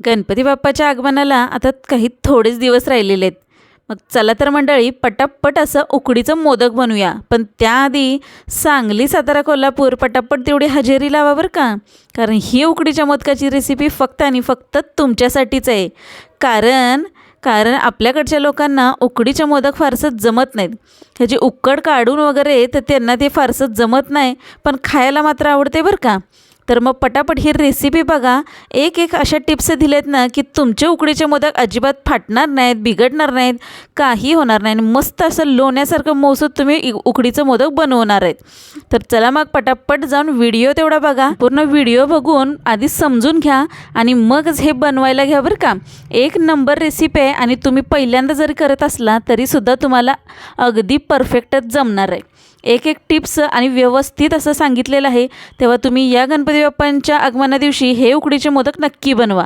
गणपती बाप्पाच्या आगमनाला आता काही थोडेच दिवस राहिलेले आहेत. मग चला तर मंडळी पटापट असं उकडीचं मोदक बनवूया. पण त्याआधी सांगली सातारा कोल्हापूर पटापट तेवढी हजेरी लावा बरं का. कारण ही उकडीच्या मोदकाची रेसिपी फक्त आणि फक्त तुमच्यासाठीच आहे. कारण कारण आपल्याकडच्या लोकांना उकडीचे मोदक फारसं जमत नाहीत. ह्याची उकड काढून वगैरे तर त्यांना ते फारसं जमत नाही. पण खायला मात्र आवडते बरं का. तर मग पटापट ही रेसिपी बघा. एक एक अशा टिप्स दिलेत ना की तुमचे उकडीचे मोदक अजिबात फाटणार नाहीत बिघडणार नाहीत काही होणार नाही. आणि मस्त असं लोण्यासारखं मौसूद तुम्ही इ- उकडीचं मोदक बनवणार आहेत. तर चला मग पटापट जाऊन व्हिडिओ तेवढा बघा. पूर्ण व्हिडिओ बघून आधी समजून घ्या आणि मगच हे बनवायला घ्या बरं का. एक नंबर रेसिपी आहे आणि तुम्ही पहिल्यांदा जरी करत असला तरीसुद्धा तुम्हाला अगदी परफेक्टच जमणार आहे. एक एक टिप्स आणि व्यवस्थित असं सांगितलेलं आहे तेव्हा तुम्ही या गणपती बाप्पांच्या आगमना दिवशी हे उकडीचे मोदक नक्की बनवा.